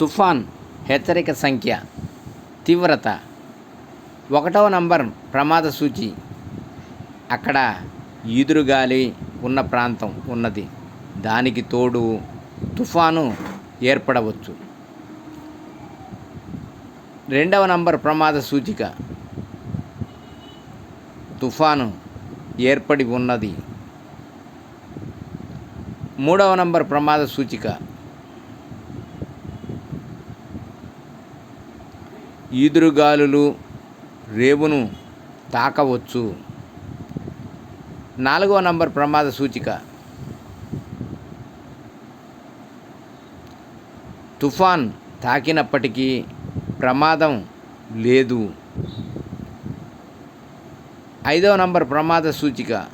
తుఫాన్ హెచ్చరిక సంఖ్య తీవ్రత. ఒకటవ నంబర్ ప్రమాద సూచి. అక్కడ ఈదురుగాలి ఉన్న ప్రాంతం ఉన్నది. దానికి తోడు తుఫాను ఏర్పడవచ్చు. రెండవ నంబర్ ప్రమాద సూచిక. తుఫాను ఏర్పడి ఉన్నది. మూడవ నంబర్ ప్రమాద సూచిక. ఈదురుగాలులు రేవును తాకవచ్చు. నాలుగవ నంబర్ ప్రమాద సూచిక. తుఫాన్ తాకినప్పటికీ ప్రమాదం లేదు. ఐదవ నంబర్ ప్రమాద సూచిక.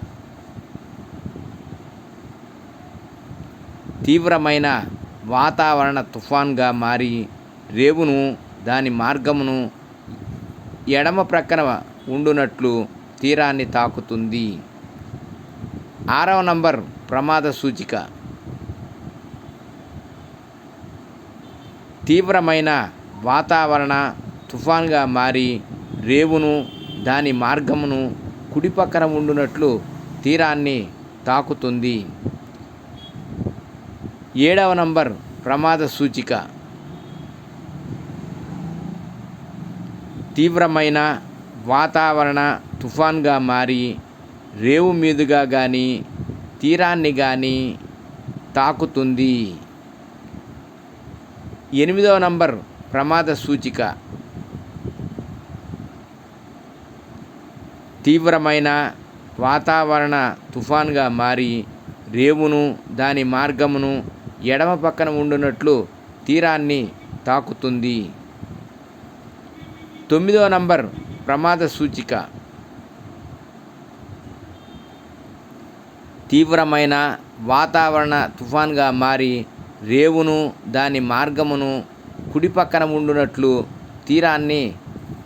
తీవ్రమైన వాతావరణ తుఫాన్గా మారి రేవును దాని మార్గమును ఎడమ ప్రక్కన ఉండునట్లు తీరాన్ని తాకుతుంది. ఆరవ నంబర్ ప్రమాద సూచిక. తీవ్రమైన వాతావరణ తుఫాన్గా మారి రేవును దాని మార్గమును కుడి పక్కన ఉండునట్లు తీరాన్ని తాకుతుంది. ఏడవ నంబర్ ప్రమాద సూచిక. తీవ్రమైన వాతావరణ తుఫాన్గా మారి రేవు మీదుగా కానీ తీరాన్ని కానీ తాకుతుంది. ఎనిమిదవ నంబర్ ప్రమాద సూచిక. తీవ్రమైన వాతావరణ తుఫాన్గా మారి రేవును దాని మార్గమును ఎడమ పక్కన ఉండునట్లు తీరాన్ని తాకుతుంది. తొమ్మిదవ నంబర్ ప్రమాద సూచిక. తీవ్రమైన వాతావరణ తుఫాన్గా మారి రేవును దాని మార్గమును కుడి పక్కన ఉండునట్లు తీరాన్ని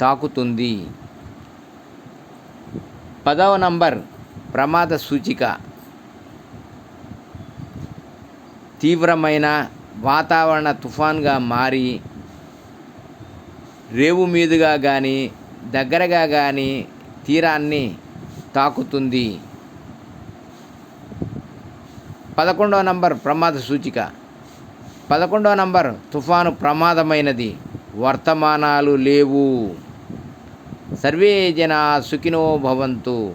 తాకుతుంది. పదవ నంబర్ ప్రమాద సూచిక. తీవ్రమైన వాతావరణ తుఫాన్గా మారి రేవు మీదుగా కానీ దగ్గరగా కానీ తీరాన్ని తాకుతుంది. పదకొండవ నంబర్ ప్రమాద సూచిక. పదకొండవ నంబర్ తుఫాను ప్రమాదమైనది. వర్తమానాలు లేవు. సర్వే జనా సుఖినో భవంతు.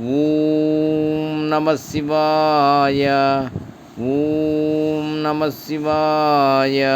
ఓం నమ శివాయ. ఓం నమ శివాయ.